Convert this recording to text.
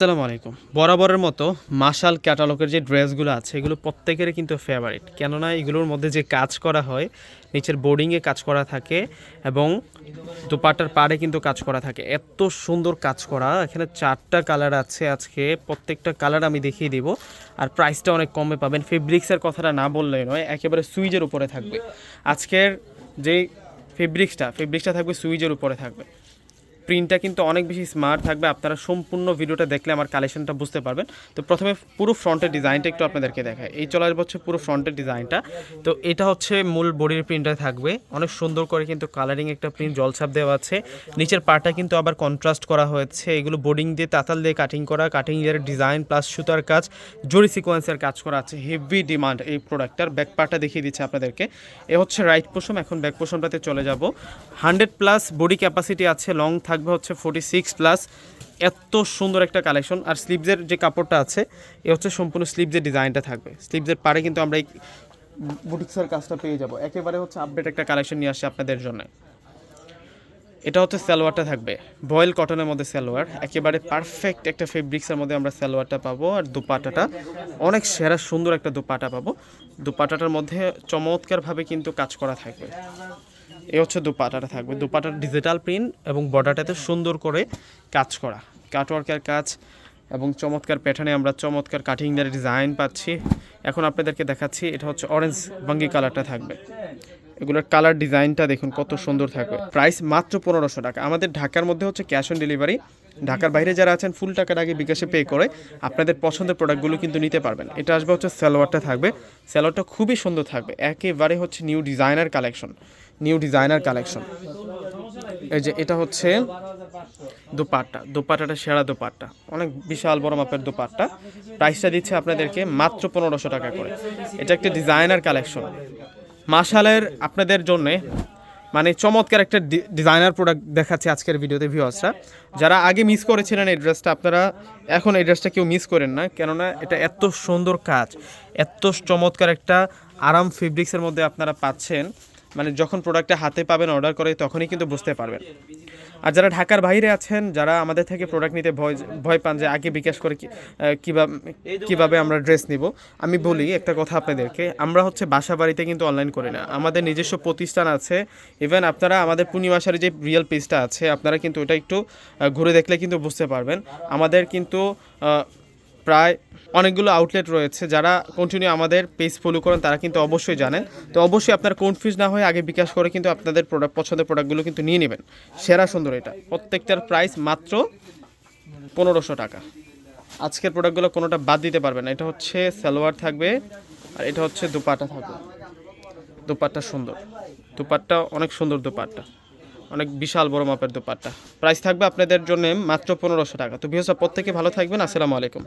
আসসালামু আলাইকুম। বরাবরের মতো মাশাল ক্যাটালগের যে ড্রেসগুলো আছে, এগুলো প্রত্যেকেরই কিন্তু ফেভারিট কেননা এগুলোর মধ্যে যে কাজ করা হয়, নিচের বোর্ডিংয়ে কাজ করা থাকে এবং দুপাটার পাড়ে কিন্তু কাজ করা থাকে। এত সুন্দর কাজ করা, এখানে চারটা কালার আছে আজকে, প্রত্যেকটা কালার আমি দেখিয়ে দিব। আর প্রাইসটা অনেক কমে পাবেন। ফেব্রিক্সের কথাটা না বললেই নয়, একেবারে সুইজের উপরে থাকবে। আজকের যে ফেব্রিক্সটা ফেব্রিক্সটা থাকবে, সুইজের উপরে থাকবে। প্রিন্টটা কিন্তু অনেক বেশি স্মার্ট থাকবে। আপনারা সম্পূর্ণ ভিডিওটা দেখলে আমার কালেকশনটা বুঝতে পারবেন। তো প্রথমে পুরো ফ্রন্টের ডিজাইনটা একটু আপনাদেরকে দেখায় এই চলে আসবে হচ্ছে পুরো ফ্রন্টের ডিজাইনটা তো এটা হচ্ছে মূল বডির প্রিন্টটা থাকবে। অনেক সুন্দর করে কিন্তু কালারিং একটা প্রিন্ট জলছাপ দেওয়া আছে। নিচের পার্টটা কিন্তু আবার কন্ট্রাস্ট করা হয়েছে। এগুলো বোর্ডিং দিয়ে তাতাল দিয়ে কাটিং করা কাটিং এর ডিজাইন প্লাস সুতার কাজ জরি সিকোয়েন্সের কাজ করা আছে। হেভি ডিমান্ড এই প্রোডাক্টটার ব্যাক পার্টটা দেখিয়ে দিচ্ছে আপনাদেরকে। এ হচ্ছে রাইট পোষণ এখন ব্যাক পোষণটাতে চলে যাব। হান্ড্রেড প্লাস বডি ক্যাপাসিটি আছে লং থাকবে হচ্ছে ফোর্টি সিক্স প্লাস এত সুন্দর একটা কালেকশন আর স্লিভসের যে কাপড়টা আছে, এ হচ্ছে সম্পূর্ণ স্লিভসের ডিজাইনটা থাকবে। স্লিভসের পারে কিন্তু আমরা এই বুটিক্সের কাজটা পেয়ে যাব। একেবারে হচ্ছে আপডেট একটা কালেকশন নিয়ে আসছে আপনাদের জন্য। এটা হচ্ছে সালোয়ারটা থাকবে। বয়েল কটনের মধ্যে সালোয়ার। একেবারে পারফেক্ট একটা ফেব্রিক্সের মধ্যে আমরা সালোয়ারটা পাবো আর দুপাটাটা। অনেক সেরা সুন্দর একটা দুপাটা পাবো। দুপাটাটার মধ্যে চমৎকারভাবে কিন্তু কাজ করা থাকবে। এই হচ্ছে দুপাটাটা থাকবে। দুপাটার ডিজিটাল প্রিন্ট এবং বর্ডারটাতে সুন্দর করে কাজ করা। কাটওয়ার্কের কাজ এবং চমৎকার প্যাটার্নে আমরা চমৎকার কাটিং এর ডিজাইন পাচ্ছি। এখন আপনাদেরকে দেখাচ্ছি, এটা হচ্ছে অরেঞ্জ বাঙ্গি কালারটা থাকবে। এগুলোর কালার ডিজাইনটা দেখুন কত সুন্দর থাকবে। প্রাইস মাত্র পনেরোশো টাকা। আমাদের ঢাকার মধ্যে হচ্ছে ক্যাশ অন ডেলিভারি ঢাকার বাইরে যারা আছেন, ফুল টাকার আগে বিকাশে পে করে, আপনাদের পছন্দের প্রোডাক্টগুলো কিন্তু নিতে পারবেন। এটা আসবে হচ্ছে সালোয়ারটা থাকবে। সালোয়ারটা খুবই সুন্দর থাকবে। একেবারে হচ্ছে new designer collection new designer collection এই যে এটা হচ্ছে দোপাট্টা। দোপাট্টাটা সেরা দোপাট্টা। অনেক বিশাল বড় মাপের দোপাট্টা। প্রাইসটা দিচ্ছে আপনাদেরকে মাত্র পনেরোশো টাকা করে। এটা একটা ডিজাইনার কালেকশন মাশালের আপনাদের জন্যে মানে চমৎকার একটা ডিজাইনার প্রোডাক্ট দেখাচ্ছে আজকের ভিডিওতে ভিউয়ার্সরা যারা আগে মিস করেছিলেন এই ড্রেসটা আপনারা এখন এই ড্রেসটা কেউ মিস করেন না, কেননা এটা এত সুন্দর কাজ, এত চমৎকার একটা আরাম ফেব্রিক্সের মধ্যে আপনারা পাচ্ছেন। মানে যখন প্রোডাক্টটা হাতে পাবেন অর্ডার করে, তখনই কিন্তু বুঝতে পারবেন। আর যারা ঢাকার বাইরে আছেন, যারা আমাদের থেকে প্রোডাক্ট নিতে ভয় ভয় পান যে আগে বিকাশ করে কীভাবে কীভাবে আমরা ড্রেস নিব, আমি বলি একটা কথা আপনাদেরকে, আমরা হচ্ছে বাসা বাড়িতে কিন্তু অনলাইন করি না। আমাদের নিজস্ব প্রতিষ্ঠান আছে ইভেন আপনারা আমাদের পূর্ণিমাসার যে রিয়েল পেজটা আছে, আপনারা কিন্তু ওটা একটু ঘুরে দেখলে কিন্তু বুঝতে পারবেন। আমাদের কিন্তু প্রায় অনেকগুলো আউটলেট রয়েছে যারা কন্টিনিউ আমাদের পেজ ফলো করেন, তারা কিন্তু অবশ্যই জানেন। তো অবশ্যই আপনার কনফিউজ না হয়ে আগে বিকাশ করে কিন্তু আপনাদের প্রোডাক্ট পছন্দের প্রোডাক্টগুলো কিন্তু নিয়ে নেবেন। সেরা সুন্দর এটা। প্রত্যেকটার প্রাইস মাত্র পনেরোশো টাকা। আজকের প্রোডাক্টগুলো কোনোটা বাদ দিতে পারবে না। এটা হচ্ছে সালোয়ার থাকবে আর এটা হচ্ছে দুপাটা থাকবে। দুপাট্টা সুন্দর। দুপাট্টা অনেক সুন্দর দুপাট্টা। অনেক বিশাল বড় মাপের দুপাট্টা। প্রাইস থাকবে আপনাদের জন্য মাত্র পনেরোশো টাকা। তো বিহসা প্রত্যেকে ভালো থাকবেন। আসসালামু আলাইকুম।